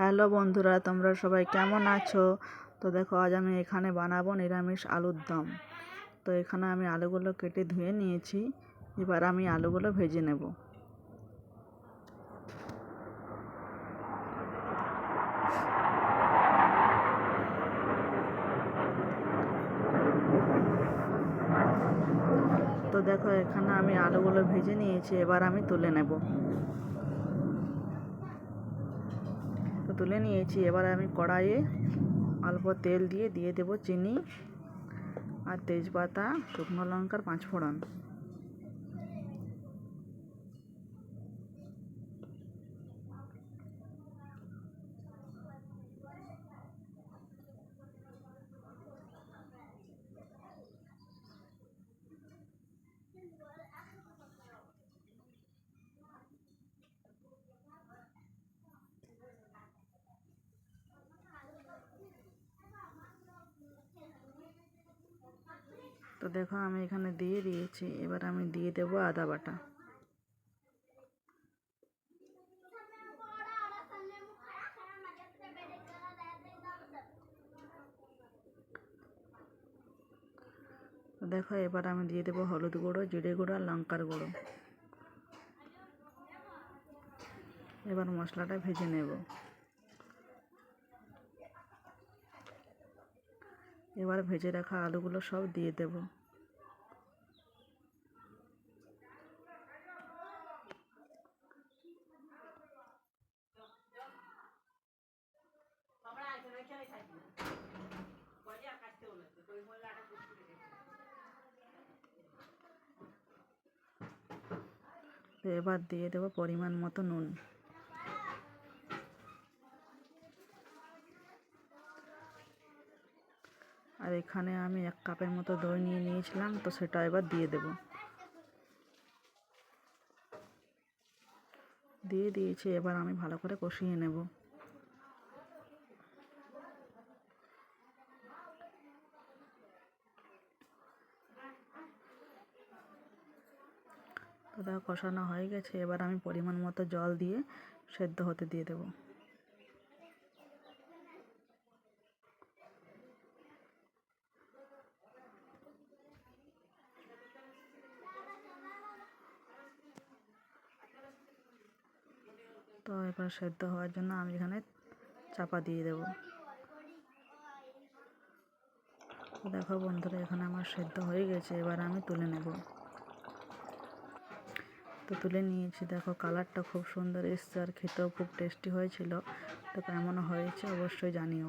Hello বন্ধুরা, তোমরা সবাই কেমন আছো? তো দেখো, আজ আমি এখানে বানাবো নিরামিষ আলুর দম। তো এখানে আমি আলুগুলো কেটে ধুয়ে নিয়েছি। এবার আমি আলুগুলো ভেজে নেব। তো দেখো, এখানে আমি আলুগুলো ভেজে নিয়েছি। এবার আমি তুলে নেব তো তুলে নিয়েছি। এবার আমি কড়াইয়ে অল্প তেল দিয়ে দিয়ে দেবো চিনি আর তেজপাতা, শুকনো লঙ্কার পাঁচ তো দেখো আমি এখানে দিয়ে দিয়েছি, এবার আমি দিয়ে দেব আদা বাটা। দেখো এবার আমি দিয়ে দেবো হলুদ গুঁড়ো, জিরে গুঁড়ো আর লঙ্কার গুঁড়ো। এবার মশলাটা ভেজে নেব। এবার ভেজে রাখা আলুগুলো সব দিয়ে দেব। এবার দিয়ে দেবো পরিমাণ মতো নুন। আর এখানে আমি এক কাপের মতো দই নিয়ে নিয়েছিলাম, তো সেটা এবার দিয়ে দেব। দিয়ে দিয়েছি, এবার আমি ভালো করে কষিয়ে নেব। তো কষানো হয়ে গেছে, এবার আমি পরিমাণ মতো জল দিয়ে সেদ্ধ হতে দিয়ে দেবো। তো এবার সেদ্ধ হওয়ার জন্য আমি এখানে চাপা দিয়ে দেব। দেখো বন্ধুরা, এখানে আমার সেদ্ধ হয়ে গেছে, এবার আমি তুলে নেব। তো তুলে নিয়েছি, দেখো কালারটা খুব সুন্দর এসছে আর খেতেও খুব টেস্টি হয়েছিল। তো কেমন হয়েছে অবশ্যই জানিও।